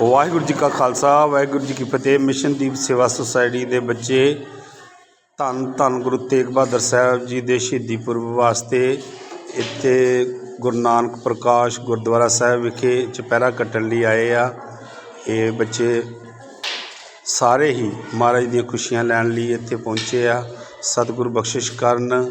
ਵਾਹਿਗੁਰੂ ਜੀ ਕਾ ਖਾਲਸਾ, ਵਾਹਿਗੁਰੂ ਜੀ ਕੀ ਫਤਿਹ। ਮਿਸ਼ਨ ਦੀਪ ਸੇਵਾ ਸੁਸਾਇਟੀ ਦੇ ਬੱਚੇ ਧੰਨ ਧੰਨ ਗੁਰੂ ਤੇਗ ਬਹਾਦਰ ਸਾਹਿਬ ਜੀ ਦੇ ਸ਼ਹੀਦੀ ਪੁਰਬ ਵਾਸਤੇ ਇੱਥੇ ਗੁਰੂ ਨਾਨਕ ਪ੍ਰਕਾਸ਼ ਗੁਰਦੁਆਰਾ ਸਾਹਿਬ ਵਿਖੇ ਚੁਪਹਿਰਾ ਕੱਟਣ ਲਈ ਆਏ ਆ। ਇਹ ਬੱਚੇ ਸਾਰੇ ਹੀ ਮਹਾਰਾਜ ਦੀਆਂ ਖੁਸ਼ੀਆਂ ਲੈਣ ਲਈ ਇੱਥੇ ਪਹੁੰਚੇ ਆ। ਸਤਿਗੁਰ ਬਖਸ਼ਿਸ਼ ਕਰਨ।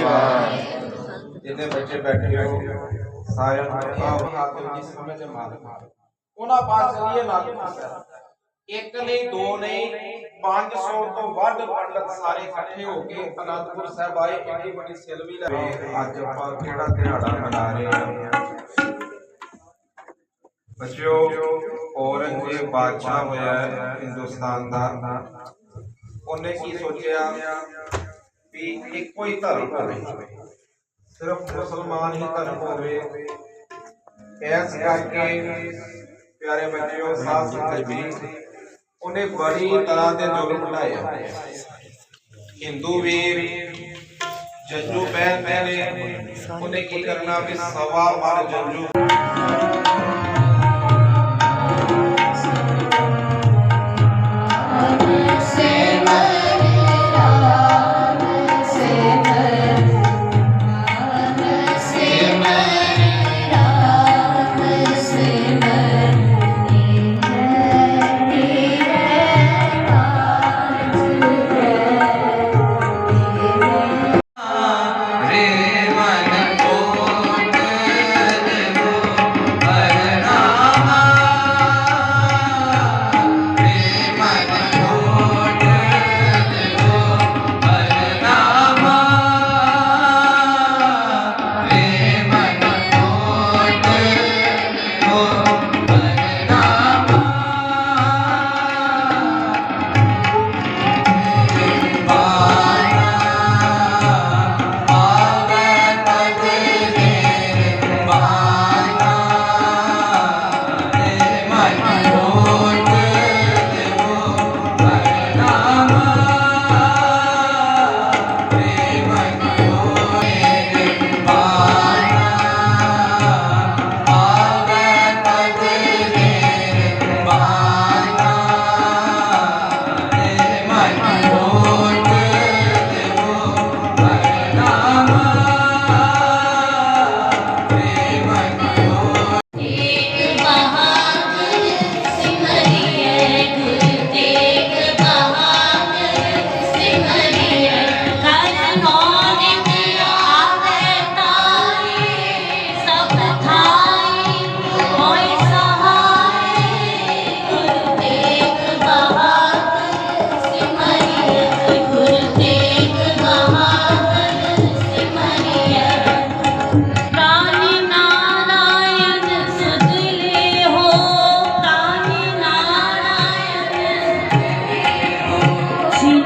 ਵਾਹਿਗੁਰੂ ਜਿੰਨੇ ਬੱਚੇ ਬੈਠੇ ਹੋ ਸਾਰਿਆਂ ਨੂੰ ਆਪ ਹੱਥ ਵਿੱਚ ਸਮਝ ਦੇ ਮਾਲਕ ਉਹਨਾਂ ਪਾਸ ਚਲੀਏ ਨਾਨਕ ਸਾਹਿਬ ਇੱਕ ਨਹੀਂ ਦੋ ਨਹੀਂ 500 ਤੋਂ ਵੱਧ ਪੰਡਤ ਸਾਰੇ ਇਕੱਠੇ ਹੋ ਕੇ ਅਨੰਦਪੁਰ ਸਾਹਿਬ ਆਏ ਇੰਨੀ ਵੱਡੀ ਸਿਲਵੀ ਲੈ ਅੱਜ ਆਪਾਂ ਕਿਹੜਾ ਦਿਹਾੜਾ ਮਨਾ ਰਹੇ ਹਾਂ ਬੱਚਿਓ ਔਰੰਗਜ਼ੇਬ ਬਾਦਸ਼ਾਹ ਹੋਇਆ ਹੈ ਹਿੰਦੁਸਤਾਨ ਦਾ ਉਹਨੇ ਕੀ ਸੋਚਿਆ ਵੀ ਇੱਕੋ ਹੀ ਧਰਮ ਹੋਵੇ ਸਿਰਫ ਮੁਸਲਮਾਨ ਹੀ ਧਰਮ ਹੋਵੇ। ਇਸ ਕਰਕੇ ਪਿਆਰੇ ਬੱਚਿਓ, ਸਾਧ ਸੰਗਤ ਜੀ, ਉਹਨੇ ਬੜੀ ਤਰ੍ਹਾਂ ਦੇ ਜ਼ੁਲਮ ਢਾਏ ਹਿੰਦੂ ਵੀਰ, ਜੱਜੂ ਪਹਿਨ ਪਹਿਨੇ ਉਹਨੇ ਕੀ ਕਰਨਾ ਵੀ ਸਵਾ ਮਰ ਜੰਜੂ। 아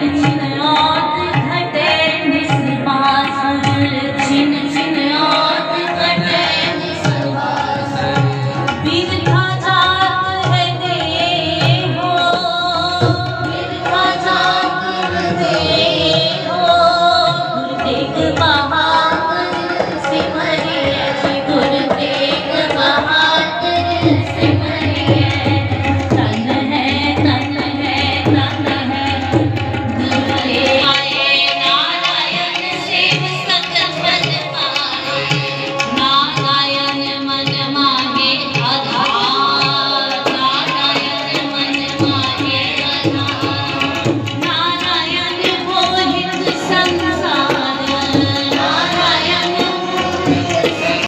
Thank you.